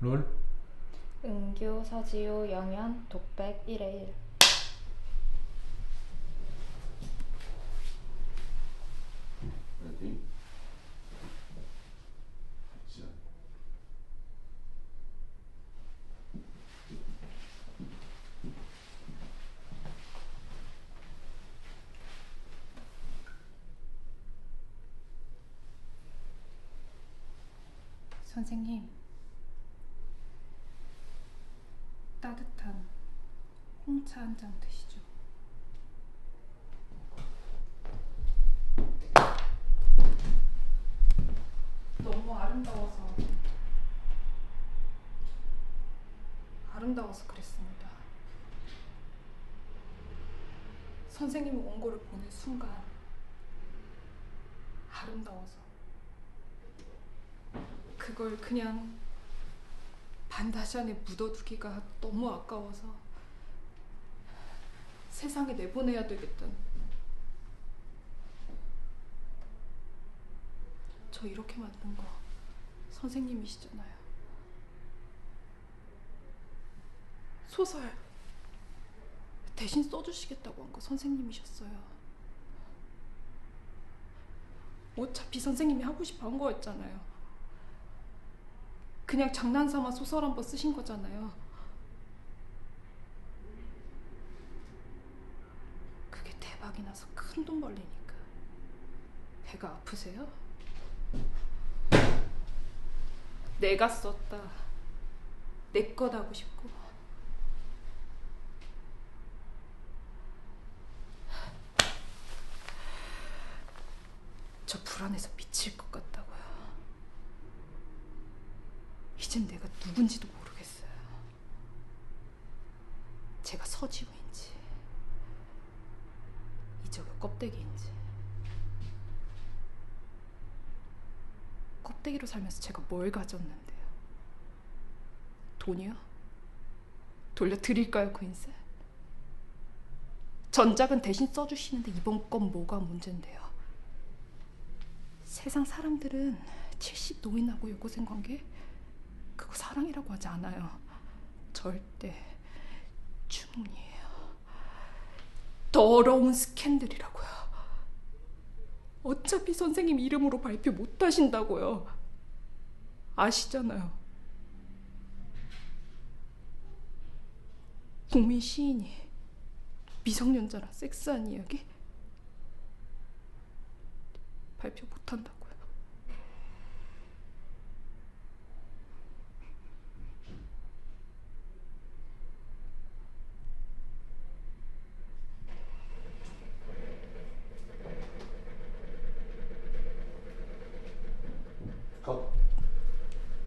롤? 은규, 서지우, 영현, 독백 1에 1. 레디 액션 선생님, 따뜻한 홍차 한 잔 드시죠. 너무 아름다워서 아름다워서 그랬습니다. 선생님이 원고를 보는 순간 아름다워서 그걸 그냥 반다시 안에 묻어두기가 너무 아까워서 세상에 내보내야 되겠다는 저 이렇게 만든 거 선생님이시잖아요. 소설 대신 써주시겠다고 한 거 선생님이셨어요. 어차피 선생님이 하고 싶어 한 거였잖아요. 그냥 장난삼아 소설 한 번 쓰신 거잖아요. 그게 대박이 나서 큰 돈 벌리니까 배가 아프세요? 내가 썼다. 내 것 하고 싶고. 저 불안해서 미칠 것 같 이젠 내가 누군지도 모르겠어요. 제가 서지우인지 이적의 껍데기인지 껍데기로 살면서 제가 뭘 가졌는데요? 돈이요? 돌려드릴까요, 그 인생? 전작은 대신 써주시는데 이번 건 뭐가 문제인데요? 세상 사람들은 70 노인하고 여고생 관계 그거 사랑이라고 하지 않아요. 절대 주문이에요. 더러운 스캔들이라고요. 어차피 선생님 이름으로 발표 못 하신다고요. 아시잖아요. 국민 시인이 미성년자랑 섹스한 이야기 발표 못 한다고.